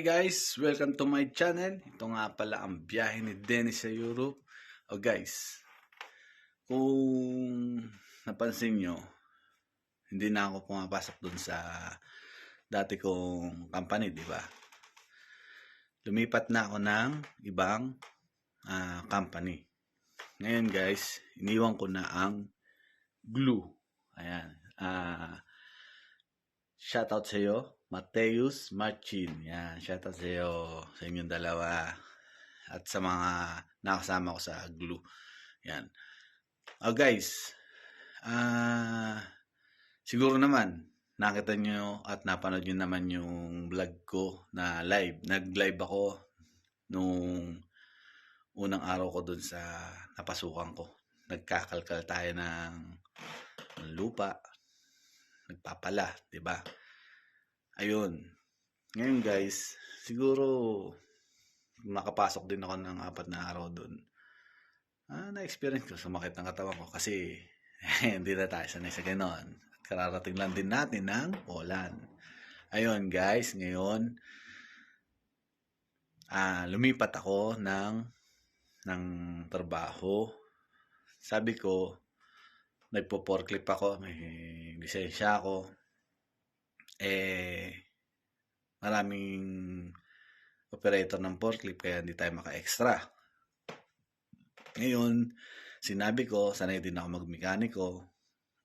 Guys! Welcome to my channel. Ito nga pala ang biyahe ni Dennis sa Europe. O guys, kung napansin nyo, hindi na ako pumapasok dun sa dati kong company, di ba? Lumipat na ako ng ibang ah, company. Ngayon guys, iniwan ko na ang glue. Ayan. Ah, shoutout sa iyo, Mateus Marchin. Yan, shoutout sa iyo, sa inyong dalawa. At sa mga nakasama ko sa glue. Yan. Oh guys, ah siguro naman, nakita nyo at napanood nyo naman yung vlog ko na live. Nag-live ako nung unang araw ko dun sa napasukan ko. Nagkakalkal tayo ng lupa, nagpapala, 'di ba? Ayun. Ngayon guys, siguro nakapasok din ako ng apat na araw doon. Ah, na-experience ko sumakit ng katawan ko kasi hindi na tayo sanay sa ganon. At kararating lang din natin ng ulan. Ayun guys, ngayon ah lumipat ako ng ng trabaho. Sabi ko, nagpo-forklift ako, may lisensya ako. Eh, maraming operator ng forklift kaya hindi tayo maka-extra. Ngayon, sinabi ko, sanay din ako magmekaniko.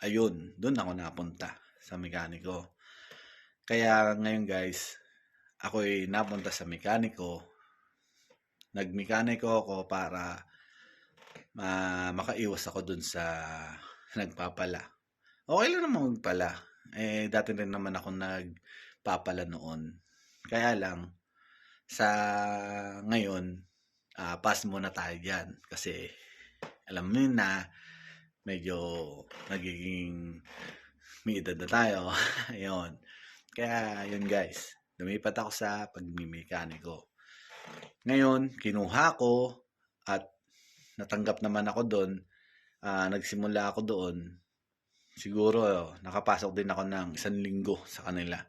Ayun, doon ako napunta sa mekaniko. Kaya ngayon guys, ako'y napunta sa mekaniko. Nagmekaniko ako para ma makaiwas ako dun sa nagpapala. Okay lang naman magpala. Eh, dati rin naman ako nagpapala noon. Kaya lang, sa ngayon, ah pass muna tayo dyan. Kasi, alam mo na, medyo nagiging may edad na tayo. Ayun. Kaya, yun guys. Lumipat ako sa pagmimekaniko. Ngayon, kinuha ko at natanggap naman ako doon. Ah, nagsimula ako doon. Siguro, nakapasok din ako ng isang linggo sa kanila.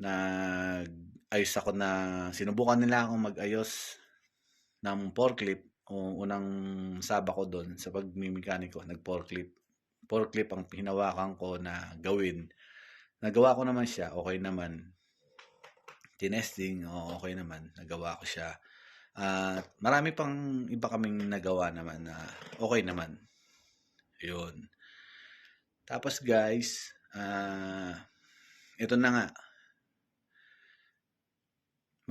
Nag-ayos ako na, sinubukan nila akong mag-ayos ng forklift. O unang saba ko doon sa pagmimekaniko, nag-forklift. Forklift ang hinawakan ko na gawin. Nagawa ko naman siya, okay naman. Tinesting, o okay naman. Nagawa ko siya. At marami pang iba kaming nagawa naman na okay naman. Yun. Tapos guys, ah ito na nga.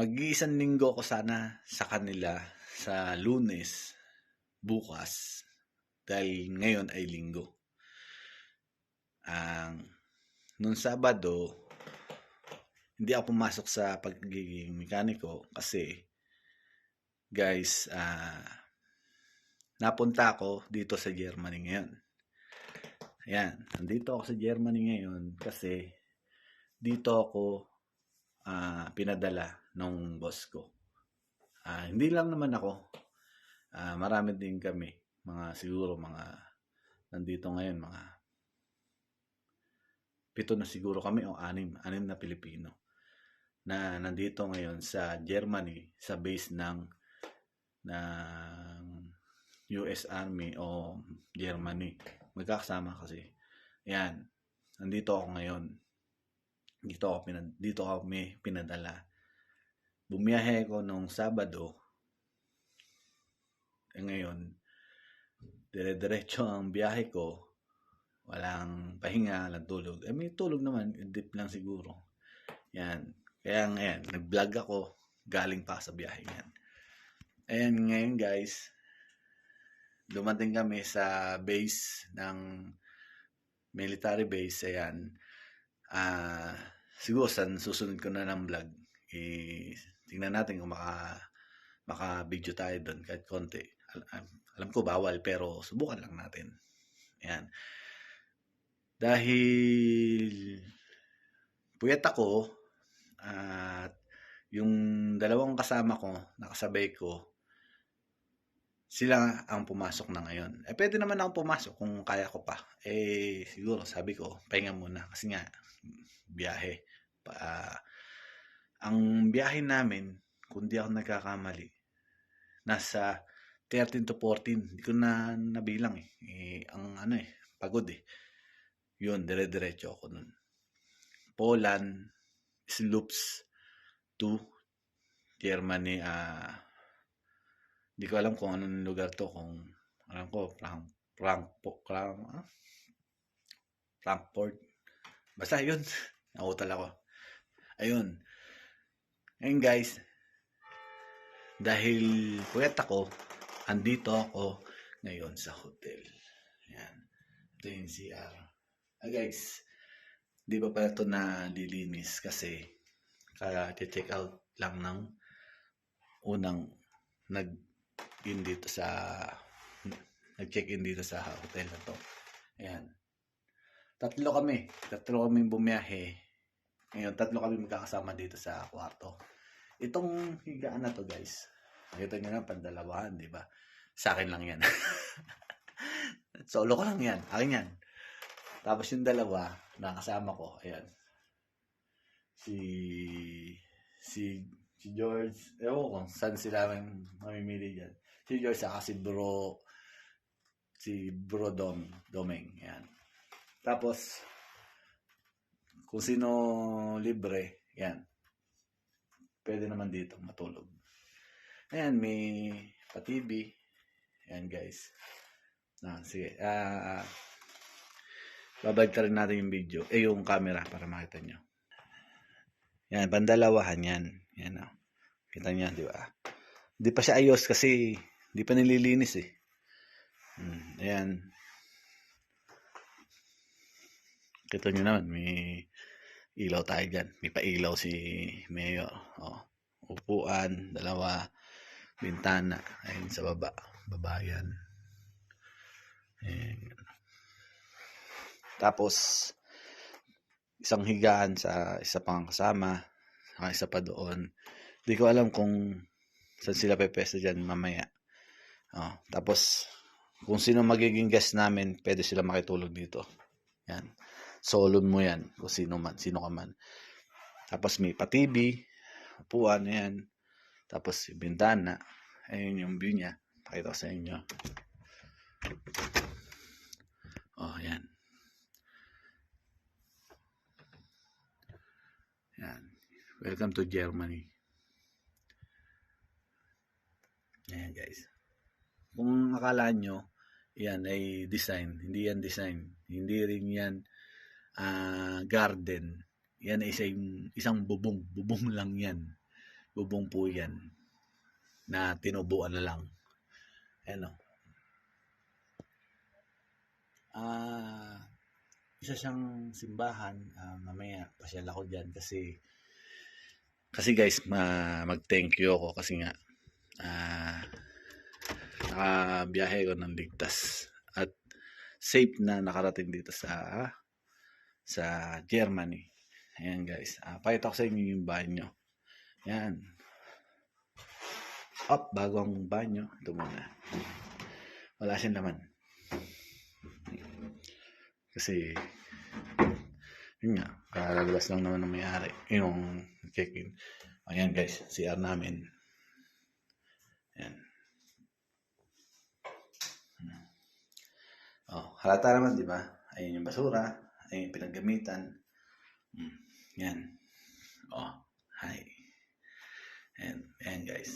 Mag-iisang linggo ko sana sa kanila sa lunes, bukas, dahil ngayon ay linggo. Ang nung Sabado, hindi ako pumasok sa pagiging mekaniko kasi guys, ah napunta ako dito sa Germany ngayon. Ayan, nandito ako sa Germany ngayon kasi dito ako ah pinadala ng boss ko. Ah, hindi lang naman ako. Ah, marami din kami. Mga siguro mga nandito ngayon mga pito na siguro kami o anim, anim na Pilipino na nandito ngayon sa Germany sa base ng ng US Army o Germany. Magkakasama kasi. Yan. Nandito ako ngayon. Dito ako, pinad dito ako may pinadala. Bumiyahe ko nung Sabado. Eh ngayon, dire-diretso ang biyahe ko. Walang pahinga, walang tulog. Eh may tulog naman, deep lang siguro. Yan. Kaya ngayon, nag-vlog ako galing pa sa biyahe yan. Ayan ngayon guys, dumating kami sa base ng military base. Ayan. Ah, siguro sa susunod ko na ng vlog, eh, tingnan natin kung maka maka-video tayo doon kahit konti. Al- alam ko bawal pero subukan lang natin. Ayan. Dahil puyat ako at yung dalawang kasama ko, nakasabay ko, sila ang pumasok na ngayon. Eh, pwede naman akong pumasok kung kaya ko pa. Eh, siguro, sabi ko, pahinga muna. Kasi nga, biyahe. Pa, Ang biyahe namin, kung di ako nagkakamali, nasa 13 to 14. Hindi ko na nabilang eh. eh ang ano eh, pagod eh. Yun, dire-diretso ako nun. Poland, Sloops to Germany. ah Hindi ko alam kung anong lugar to. Kung alam ko, Frank, Frank, Frank, ah? Frankfurt. Basta yun. Nakutal ako. Ayun. Ayun guys. Dahil puyat ako, andito ako ngayon sa hotel. Yan. Ito yung CR. Ah, guys, di ba pala ito na lilinis kasi kaya check out lang ng unang nag in dito sa nag-check in dito sa hotel na to. Ayan. Tatlo kami. Tatlo kami bumiyahe. Ngayon, tatlo kami magkakasama dito sa kwarto. Itong higaan na to, guys. Nakita nyo na, pandalawahan, di ba? Sa akin lang yan. Solo ko lang yan. Akin yan. Tapos yung dalawa, nakasama ko. Ayan. Si... Si... Si George. Ewan ko kung saan sila mamimili dyan. George, saka si Bro... Si Bro Dom. Domeng. Ayan. Tapos, kung sino libre, yan. Pwede naman dito matulog. Ayan, may pa-TV. Ayan, guys. Ah, sige. Ah, babalik natin yung video. Eh, yung camera para makita nyo. Yan, pandalawahan yan. Yan ah. Kita nyo, di ba? Di pa siya ayos kasi di pa nililinis eh. Hmm, ayan. Kita nyo naman, may ilaw tayo dyan. May pailaw si Mayor. Oh, upuan, dalawa, bintana. Ayun sa baba. Babayan. Ayan. Tapos, isang higaan sa isa pang kasama. Saka isa pa doon. Hindi ko alam kung saan sila pepesta dyan mamaya. Oh, tapos, kung sino magiging guest namin, pwede sila makitulog dito. Yan solon mo yan kung sino man, sino ka man. Tapos may pa-TV, upuan, yan. Tapos bintana, ayun yung view niya. Pakita ko sa inyo. Oh, yan. Yan. Welcome to Germany. Ayan guys. Kung akala nyo, yan ay design. Hindi yan design. Hindi rin yan ah, garden. Yan ay isang, isang bubong. Bubong lang yan. Bubong po yan. Na tinubuan na lang. Ayan o. Ah, isa siyang simbahan. Ah, mamaya, pasyal ako dyan kasi kasi guys, ma mag-thank you ako kasi nga ah, nakabiyahe ko ng ligtas at safe na nakarating dito sa sa Germany. Ayan guys. Uh, pakita ko sa inyo yung banyo. Ayan. Up, bago ang banyo. Ito muna. Wala siyang laman. Kasi, yun nga, kalalabas lang naman ng may-ari. Yung check-in. Ayan guys, CR namin. Ayan. Oh, halata naman, di ba? Ayun yung basura ay pinaggamitan. Mm, yan. Oh, hi. And, and guys.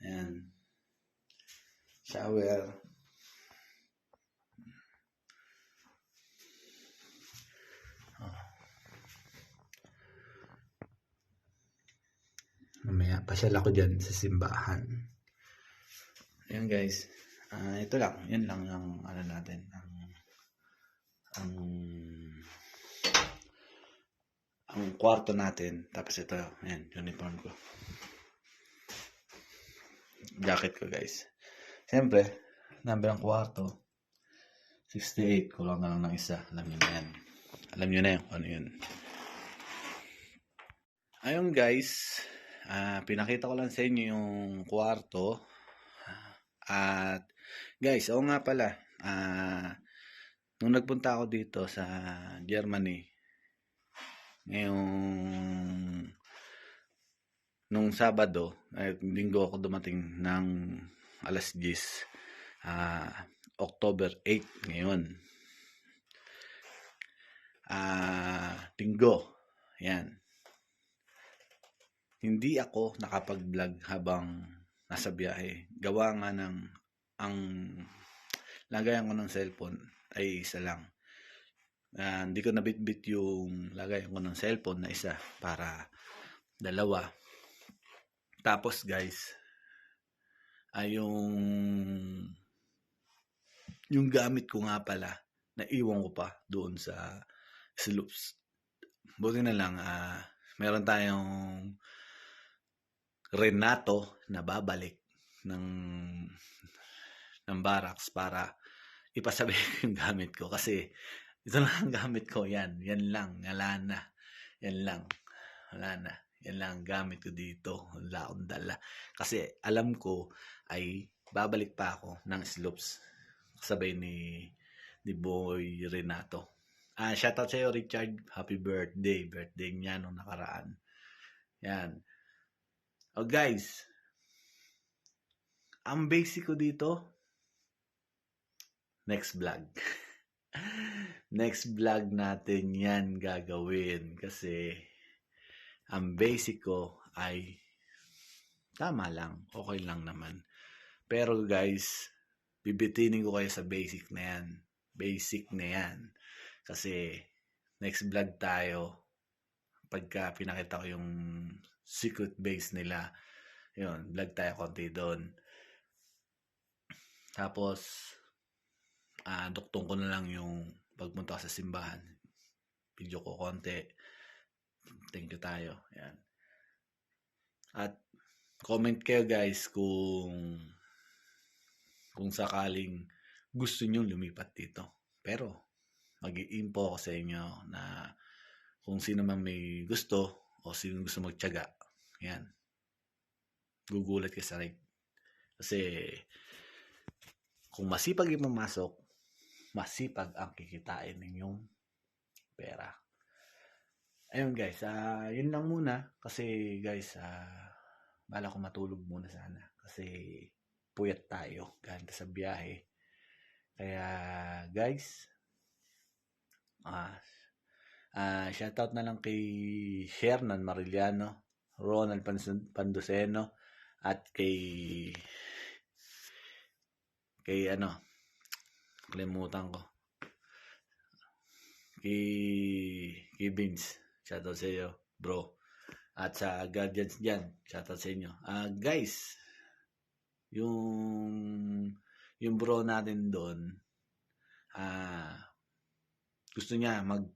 And, shower. Oh. Mamaya, pasyal ako dyan sa simbahan. Ayan guys. Ah, ito lang. Yan lang ang ano natin. Ang ang ang kwarto natin. Tapos ito, ayan, uniform ko. Jacket ko, guys. Siyempre, number ang kwarto. 68. Kulang na lang ng isa. Alam niyo na yan. Alam niyo na yun. Ano yun. Ayun, guys. ah pinakita ko lang sa inyo yung kwarto. At, guys, oo nga pala. Ah, nung nagpunta ako dito sa Germany, ngayong nung Sabado, ay linggo ako dumating ng alas 10, ah, October 8 ngayon. Ah, linggo. Yan. Hindi ako nakapag-vlog habang nasa biyahe. Gawa nga ng ang lagayan ko ng cellphone ay isa lang. Ah, hindi ko nabitbit yung lagayan ko ng cellphone na isa para dalawa. Tapos guys, ay yung yung gamit ko nga pala, naiwan ko pa doon sa sloops. Buti na lang, ah, meron tayong Renato na babalik ng ng barracks para ipasabi ko yung gamit ko. Kasi ito lang ang gamit ko. Yan yan lang. Wala na. Yan lang. Wala na. Yan lang ang gamit ko dito. Wala akong dala. Kasi alam ko ay babalik pa ako ng slopes sabay ni ni Boy Renato. Ah shoutout sa iyo Richard. Happy birthday. Birthday niya nung nakaraan. Yan. Oh guys. Ang basic ko dito next vlog next vlog natin yan gagawin kasi ang basic ko ay tama lang, okay lang naman. Pero guys, bibitinin ko kayo sa basic na yan. Basic na yan. Kasi next vlog tayo pagka pinakita ko yung secret base nila. Yun, vlog tayo konti doon. Tapos, ah duktong ko na lang yung pagpunta sa simbahan. Video ko konti. Thank you tayo. Yan. At comment kayo guys kung kung sakaling gusto nyo lumipat dito. Pero mag-i-info ako sa inyo na kung sino man may gusto o sino gusto magtiyaga. Yan. Gugulat ka sa rin. Kasi kung masipag yung pumasok, masipag ang kikitain ninyong pera. Ayun guys, ah yun lang muna kasi guys, ah bala ko matulog muna sana kasi puyat tayo galing sa biyahe. Kaya guys, ah ah shoutout na lang kay Shernan Mariliano, Ronald Pandoseno at kay kay ano kalimutan ko. Kay kay Vince shoutout sa iyo bro. At sa guardians dyan shoutout sa inyo. Ah guys yung yung bro natin doon ah gusto niya mag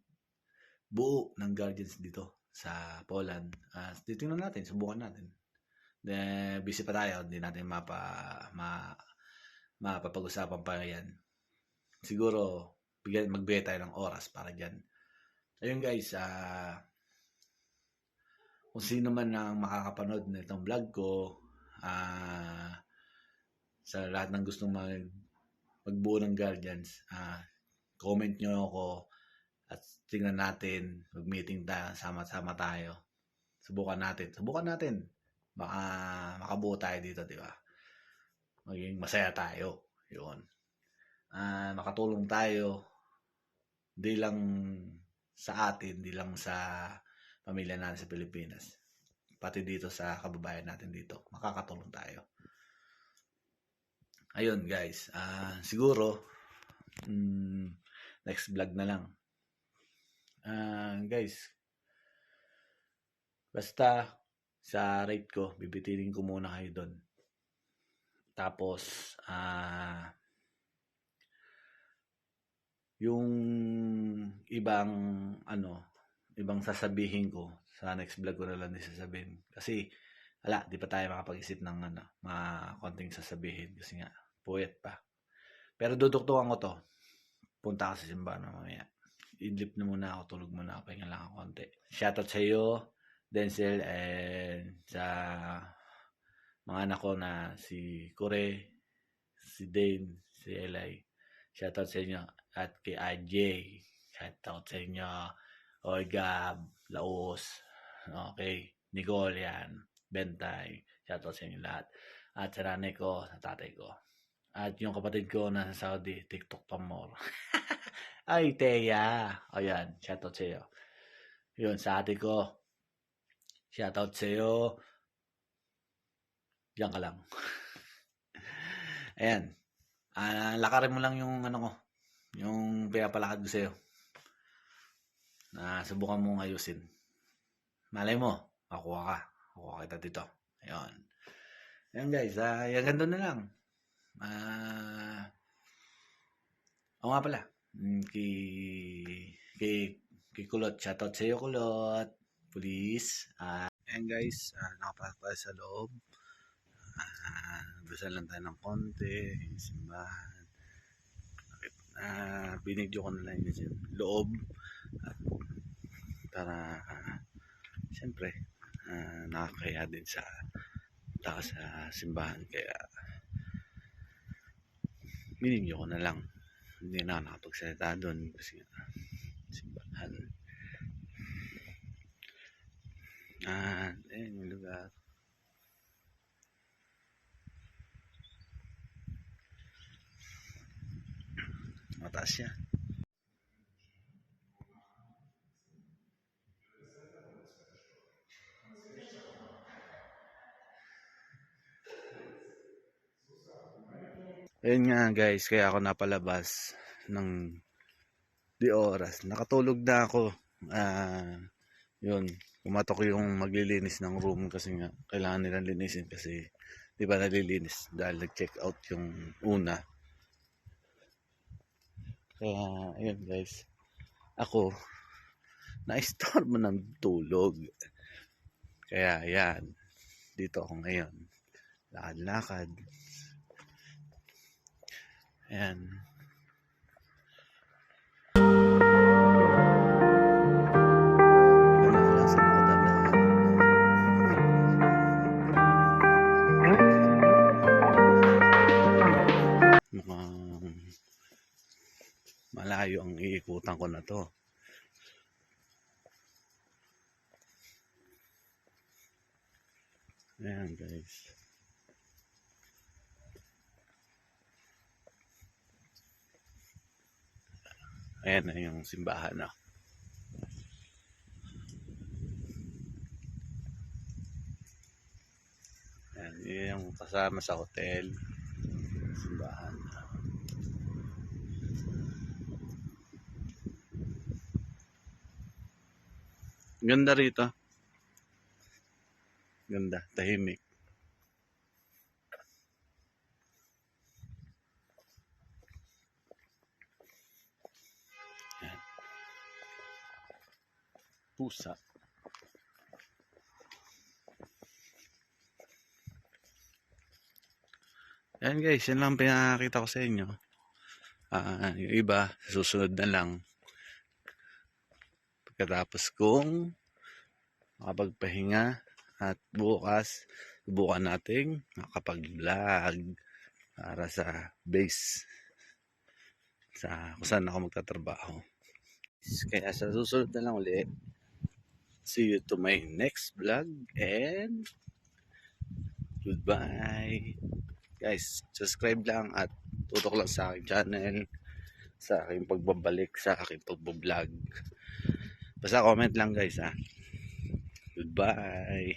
buo ng guardians dito sa Poland. Ah titingnan natin subukan natin. De busy pa tayo hindi natin mapa ma mapapag-usapan pa yan siguro bigyan magbigay tayo ng oras para diyan ayun guys ah kung sino man ang makakapanood na itong vlog ko ah sa lahat ng gustong mag magbuo ng guardians ah comment nyo ako at tingnan natin mag-meeting tayo sama-sama tayo. Subukan natin subukan natin. Baka makabuo tayo dito di ba? Maging masaya tayo. Yun ah makatulong tayo di lang sa atin di lang sa pamilya natin sa Pilipinas. Pati dito sa kababayan natin dito makakatulong tayo. Ayun guys. Ah siguro mm, next vlog na lang. Ah guys basta sa rate ko bibitinin ko muna kayo doon tapos ah yung ibang ano ibang sasabihin ko sa next vlog ko na lang din sasabihin. Kasi wala di pa tayo makapag-isip ng ano mga konting sasabihin. Kasi nga puyat pa. Pero duduktukan ko to. Punta ako sa simbahan mamaya. Idlip na muna ako tulog muna ako pahinga lang ako konti. Shoutout sa iyo Denzel and sa mga anak ko na si Kure si Dane si Eli. Shoutout sa inyo at kay AJ shoutout sa inyo Oy Laos okay Nicole yan Bentay. Shoutout sa inyo lahat. At sa nanay ko, sa tatay ko. At yung kapatid ko na sa Saudi, TikTok pa more. Ay, Teya. O yan, shoutout sa iyo. Yun, sa ate ko. Shoutout sa iyo. Diyan ka lang. Ayan. Ah, lakarin mo lang yung ano ko. Yung pinapalakad ko sa iyo. Na subukan mong ayusin. Malay mo, makuha ka. Makuha kita dito. Ayun. Ayan guys, ah, hanggang doon na lang. Ah, oo nga pala. Kay, kay, kay Kulot. Shoutout sa iyo, Kulot. Please. Ah, ayan guys, ah, nakapasok sa loob. Ah, dasal lang tayo ng konti. Simbahan. Ah, binidyo ko na lang yun sa loob. At, para, ah, siyempre, ah, nakakaya din sa takas sa simbahan. Kaya, binidyo ko na lang. Hindi na nakapagsalita doon kasi nga, simbahan. Ah, ayun yung lugar. Mataas siya. Ayun nga guys, kaya ako napalabas ng di oras. Nakatulog na ako. Ah, yun. Kumatok yung maglilinis ng room kasi nga kailangan nilang linisin kasi di ba nalilinis dahil nag-check out yung una. Kaya, ayun guys. Ako, na-storm ng tulog. Kaya, yan. Dito ako ngayon. Lakad-lakad. Ayan. Ikaw na lang sa nakadaan. Mukhang malayo ang iikutan ko na to. Ayan guys. Ayan na yung simbahan na. Ayan, yun yung kasama sa hotel. Simbahan Ganda rito. Ganda, tahimik. Ayan. Pusa. Ayan guys, yan lang pinakakita ko sa inyo. Ah, yung iba, susunod na lang. Pagkatapos kong makapagpahinga at bukas, subukan nating makapag-vlog para sa base sa kung saan ako magtatrabaho. Kaya sa susunod na lang ulit, see you to my next vlog and goodbye. Guys, subscribe lang at tutok lang sa aking channel sa aking pagbabalik sa aking pagbablog. Basta comment lang guys ha. Goodbye.